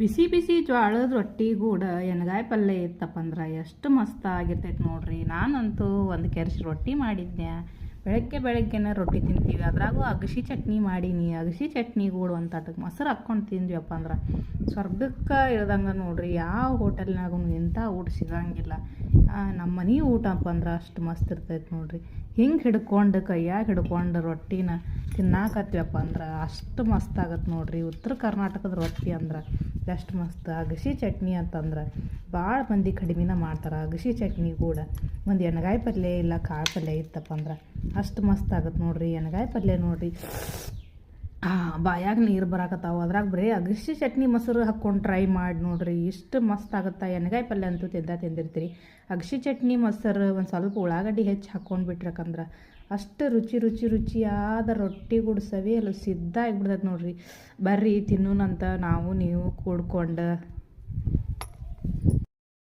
ಬಿಸಿ ಬಿಸಿ ಜ್ವಾಳದ ರೊಟ್ಟಿ ಗೂಡ ಎಣ್ಗಾಯಿ ಪಲ್ಯ ಇತ್ತಪ್ಪ ಅಂದ್ರೆ ಎಷ್ಟು ಮಸ್ತ್ ಆಗಿರ್ತೈತೆ ನೋಡ್ರಿ. ನಾನಂತೂ ಒಂದು ಕೆರ್ಸ್ ರೊಟ್ಟಿ ಮಾಡಿದ್ದೆ ಬೆಳಗ್ಗೆ ಬೆಳಗ್ಗೆನೇ ರೊಟ್ಟಿ ತಿಂತೀವಿ. ಅದ್ರಾಗೂ ಅಗಸಿ ಚಟ್ನಿ ಮಾಡೀನಿ. ಅಗಸಿ ಚಟ್ನಿ ಗೂಡು ಒಂದು ತಟಕ್ಕೆ ಮೊಸರು ಹಾಕ್ಕೊಂಡು ತಿಂದ್ವಿಯಪ್ಪ ಅಂದ್ರೆ ಸ್ವರ್ಗಕ್ಕೆ ಇಳ್ದಂಗೆ ನೋಡ್ರಿ. ಯಾವ ಹೋಟೆಲ್ನಾಗೂ ಇಂಥ ಊಟ ಸಿಗಂಗಿಲ್ಲ. ನಮ್ಮ ಮನೆ ಊಟಪ್ಪ ಅಂದ್ರೆ ಅಷ್ಟು ಮಸ್ತ್ ಇರ್ತೈತೆ ನೋಡ್ರಿ. ಹಿಂಗೆ ಹಿಡ್ಕೊಂಡು ಕೈಯಾಗ ಹಿಡ್ಕೊಂಡು ರೊಟ್ಟಿನ ತಿನ್ನಾಕತ್ವಪ್ಪ ಅಂದ್ರೆ ಅಷ್ಟು ಮಸ್ತ್ ಆಗತ್ತೆ ನೋಡ್ರಿ. ಉತ್ತರ ಕರ್ನಾಟಕದ ರೊಟ್ಟಿ ಅಂದ್ರೆ ಎಷ್ಟು ಮಸ್ತ್. ಅಗಸಿ ಚಟ್ನಿ ಅಂತಂದ್ರೆ ಭಾಳ ಮಂದಿ ಕಡಿಮೆನ ಮಾಡ್ತಾರೆ. ಅಗಸಿ ಚಟ್ನಿ ಕೂಡ ಒಂದು ಎಣ್ಗಾಯಿ ಪಲ್ಯ ಇಲ್ಲ ಕಾಳು ಪಲ್ಯ ಇತ್ತಪ್ಪ ಅಂದ್ರೆ ಅಷ್ಟು ಮಸ್ತ್ ಆಗತ್ತೆ ನೋಡ್ರಿ. ಎಣ್ಗಾಯಿ ಪಲ್ಯ ನೋಡ್ರಿ. ಬಾಯಾಗ ನೀರು ಬರಾಕತ್ತಾವ. ಅದ್ರಾಗ ಬರೀ ಅಗಸಿ ಚಟ್ನಿ ಮೊಸರು ಹಾಕ್ಕೊಂಡು ಟ್ರೈ ಮಾಡಿ ನೋಡ್ರಿ. ಇಷ್ಟು ಮಸ್ತ್ ಆಗುತ್ತೆ. ಎಣ್ಗಾಯಿ ಪಲ್ಯ ಅಂತೂ ತಿಂದ ತಿಂದಿರ್ತೀರಿ. ಅಗಸಿ ಚಟ್ನಿ ಮೊಸರು ಒಂದು ಸ್ವಲ್ಪ ಉಳ್ಳಾಗಡ್ಡಿ ಹೆಚ್ಚು ಹಾಕ್ಕೊಂಡು ಬಿಟ್ರಕಂದ್ರೆ ಅಷ್ಟು ರುಚಿ ರುಚಿ, ರುಚಿಯಾದ ರೊಟ್ಟಿ ಕೂಡ ಅಲ್ಲಿ ಸಿದ್ಧ ಆಗಿಬಿಡ್ತೈತೆ ನೋಡ್ರಿ. ಬರ್ರಿ ತಿನ್ನೋನಂತ ನಾವು, ನೀವು ಕೂಡ್ಕೊಂಡು